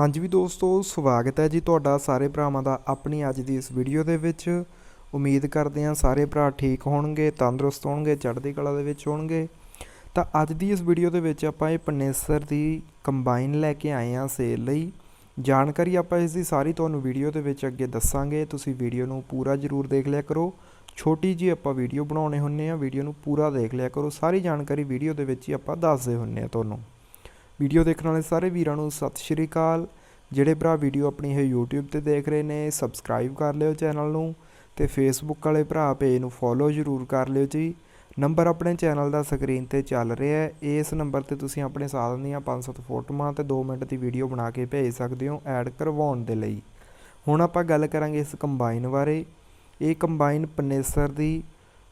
ਹਾਂਜੀ ਵੀ ਦੋਸਤੋ, ਸਵਾਗਤ ਹੈ ਜੀ ਤੁਹਾਡਾ ਸਾਰੇ ਭਰਾਵਾਂ ਦਾ ਆਪਣੀ ਅੱਜ ਦੀ ਇਸ ਵੀਡੀਓ ਦੇ ਵਿੱਚ। ਉਮੀਦ ਕਰਦੇ ਹਾਂ ਸਾਰੇ ਭਰਾ ਠੀਕ ਹੋਣਗੇ, ਤੰਦਰੁਸਤ ਹੋਣਗੇ, ਚੜ੍ਹਦੀ ਕਲਾ ਦੇ ਵਿੱਚ ਹੋਣਗੇ। ਤਾਂ ਅੱਜ ਦੀ ਇਸ ਵੀਡੀਓ ਦੇ ਵਿੱਚ ਆਪਾਂ ਇਹ ਪਨੇਸਰ ਦੀ ਕੰਬਾਈਨ ਲੈ ਕੇ ਆਏ ਹਾਂ ਸੇਲ ਲਈ। ਜਾਣਕਾਰੀ ਆਪਾਂ ਇਸ ਦੀ ਸਾਰੀ ਤੁਹਾਨੂੰ ਵੀਡੀਓ ਦੇ ਵਿੱਚ ਅੱਗੇ ਦੱਸਾਂਗੇ। ਤੁਸੀਂ ਵੀਡੀਓ ਨੂੰ ਪੂਰਾ ਜ਼ਰੂਰ ਦੇਖ ਲਿਆ ਕਰੋ। ਛੋਟੀ ਜੀ ਆਪਾਂ ਵੀਡੀਓ ਬਣਾਉਣੇ ਹੁੰਨੇ ਆ ਵੀਡੀਓ ਨੂੰ ਪੂਰਾ ਦੇਖ ਲਿਆ ਕਰੋ। ਸਾਰੀ ਜਾਣਕਾਰੀ ਵੀਡੀਓ ਦੇ ਵਿੱਚ ਹੀ ਆਪਾਂ ਦੱਸਦੇ ਹੁੰਨੇ ਆ ਤੁਹਾਨੂੰ। ਵੀਡੀਓ ਦੇਖਣ ਵਾਲੇ ਸਾਰੇ ਵੀਰਾਂ ਨੂੰ ਸਤਿ ਸ਼੍ਰੀ ਅਕਾਲ। ਜਿਹੜੇ ਭਰਾ ਵੀਡੀਓ ਆਪਣੀ ਇਹ YouTube ਤੇ ਦੇਖ ਰਹੇ ਨੇ ਸਬਸਕ੍ਰਾਈਬ ਕਰ ਲਿਓ ਚੈਨਲ ਨੂੰ ਤੇ Facebook ਵਾਲੇ ਭਰਾ ਪੇਜ ਨੂੰ ਫੋਲੋ ਜ਼ਰੂਰ ਕਰ ਲਿਓ ਜੀ। ਨੰਬਰ ਆਪਣੇ ਚੈਨਲ ਦਾ ਸਕਰੀਨ ਤੇ ਚੱਲ ਰਿਹਾ ਹੈ। ਇਸ ਨੰਬਰ ਤੇ ਤੁਸੀਂ ਆਪਣੇ ਸਾਧਨ ਦੀਆਂ 5-7 ਫੋਟੋਆਂ ਤੇ 2 ਮਿੰਟ ਦੀ ਵੀਡੀਓ ਬਣਾ ਕੇ ਭੇਜ ਸਕਦੇ ਹੋ ਐਡ ਕਰਵਾਉਣ ਦੇ ਲਈ। ਹੁਣ ਆਪਾਂ ਗੱਲ ਕਰਾਂਗੇ ਇਸ ਕੰਬਾਈਨ ਬਾਰੇ। ਇਹ ਕੰਬਾਈਨ ਪਨੇਸਰ ਦੀ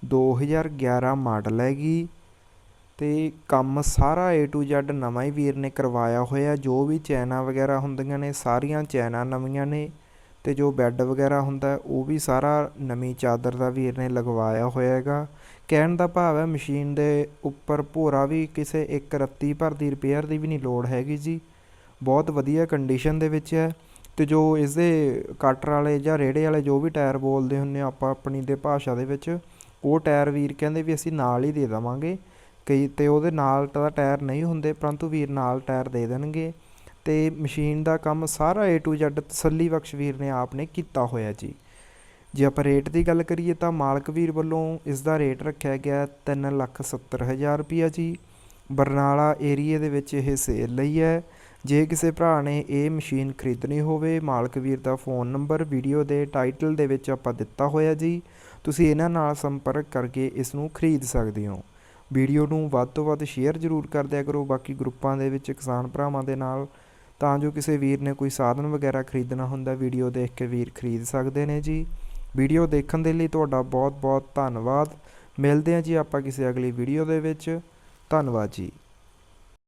2011 ਮਾਡਲ ਹੈਗੀ। ਅਤੇ ਕੰਮ ਸਾਰਾ ਏ ਟੂ Z ਨਵਾਂ ਹੀ ਵੀਰ ਨੇ ਕਰਵਾਇਆ ਹੋਇਆ। ਜੋ ਵੀ ਚੈਨਾਂ ਵਗੈਰਾ ਹੁੰਦੀਆਂ ਨੇ, ਸਾਰੀਆਂ ਚੈਨਾਂ ਨਵੀਆਂ ਨੇ ਅਤੇ ਜੋ ਬੈੱਡ ਵਗੈਰਾ ਹੁੰਦਾ, ਉਹ ਵੀ ਸਾਰਾ ਨਵੀਂ ਚਾਦਰ ਦਾ ਵੀਰ ਨੇ ਲਗਵਾਇਆ ਹੋਇਆ ਹੈਗਾ। ਕਹਿਣ ਦਾ ਭਾਵ ਹੈ, ਮਸ਼ੀਨ ਦੇ ਉੱਪਰ ਭੋਰਾ ਵੀ ਕਿਸੇ ਇੱਕ ਰੱਤੀ ਭਰ ਦੀ ਰਿਪੇਅਰ ਦੀ ਵੀ ਨਹੀਂ ਲੋੜ ਹੈਗੀ ਜੀ। ਬਹੁਤ ਵਧੀਆ ਕੰਡੀਸ਼ਨ ਦੇ ਵਿੱਚ ਹੈ ਅਤੇ ਜੋ ਇਸਦੇ ਕਟਰ ਵਾਲੇ ਜਾਂ ਰੇੜੇ ਵਾਲੇ ਜੋ ਵੀ ਟਾਇਰ ਬੋਲਦੇ ਹੁੰਦੇ ਆ ਆਪਾਂ ਆਪਣੀ ਦੇ ਭਾਸ਼ਾ ਦੇ ਵਿੱਚ, ਉਹ ਟਾਇਰ ਵੀਰ ਕਹਿੰਦੇ ਵੀ ਅਸੀਂ ਨਾਲ ਹੀ ਦੇ ਦੇਵਾਂਗੇ। ਕਈ ਤੇ ਉਹਦੇ ਨਾਲ ਤਾਂ ਟਾਇਰ ਨਹੀਂ ਹੁੰਦੇ, ਪਰੰਤੂ ਵੀਰ ਨਾਲ ਟਾਇਰ ਦੇ ਦੇਣਗੇ। ਅਤੇ ਮਸ਼ੀਨ ਦਾ ਕੰਮ ਸਾਰਾ ਏ ਟੂ Z ਤਸੱਲੀ ਬਖਸ਼ ਵੀਰ ਨੇ ਆਪ ਨੇ ਕੀਤਾ ਹੋਇਆ ਜੀ। ਜੇ ਆਪਾਂ ਰੇਟ ਦੀ ਗੱਲ ਕਰੀਏ ਤਾਂ ਮਾਲਕ ਵੀਰ ਵੱਲੋਂ ਇਸ ਦਾ ਰੇਟ ਰੱਖਿਆ ਗਿਆ ਤਿੰਨ ਲੱਖ ਸੱਤਰ ਹਜ਼ਾਰ ਰੁਪਈਆ ਜੀ। ਬਰਨਾਲਾ ਏਰੀਏ ਦੇ ਵਿੱਚ ਇਹ ਸੇਲ ਲਈ ਹੈ। ਜੇ ਕਿਸੇ ਭਰਾ ਨੇ ਇਹ ਮਸ਼ੀਨ ਖਰੀਦਣੀ ਹੋਵੇ, ਮਾਲਕ ਵੀਰ ਦਾ ਫੋਨ ਨੰਬਰ, ਵੀਡੀਓ ਦੇ ਟਾਈਟਲ ਦੇ ਵਿੱਚ ਆਪਾਂ ਦਿੱਤਾ ਹੋਇਆ ਜੀ। ਤੁਸੀਂ ਇਹਨਾਂ ਨਾਲ ਸੰਪਰਕ ਕਰਕੇ ਇਸ ਨੂੰ ਖਰੀਦ ਸਕਦੇ ਹੋ। ਵੀਡੀਓ ਨੂੰ ਵੱਧ ਤੋਂ ਵੱਧ ਸ਼ੇਅਰ ਜ਼ਰੂਰ ਕਰ ਦਿਆ ਕਰੋ। ਬਾਕੀ ਗਰੁੱਪਾਂ ਦੇ ਵਿੱਚ ਕਿਸਾਨ ਭਰਾਵਾਂ ਦੇ ਨਾਲ, ਤਾਂ ਜੋ ਕਿਸੇ ਵੀਰ ਨੇ ਕੋਈ ਸਾਧਨ ਵਗੈਰਾ ਖਰੀਦਣਾ ਹੁੰਦਾ, ਵੀਡੀਓ ਦੇਖ ਕੇ ਵੀਰ ਖਰੀਦ ਸਕਦੇ ਨੇ ਜੀ। ਵੀਡੀਓ ਦੇਖਣ ਦੇ ਲਈ ਤੁਹਾਡਾ ਬਹੁਤ ਬਹੁਤ ਧੰਨਵਾਦ। ਮਿਲਦੇ ਹਾਂ ਜੀ ਆਪਾਂ ਕਿਸੇ ਅਗਲੀ ਵੀਡੀਓ ਦੇ ਵਿੱਚ। ਧੰਨਵਾਦ ਜੀ।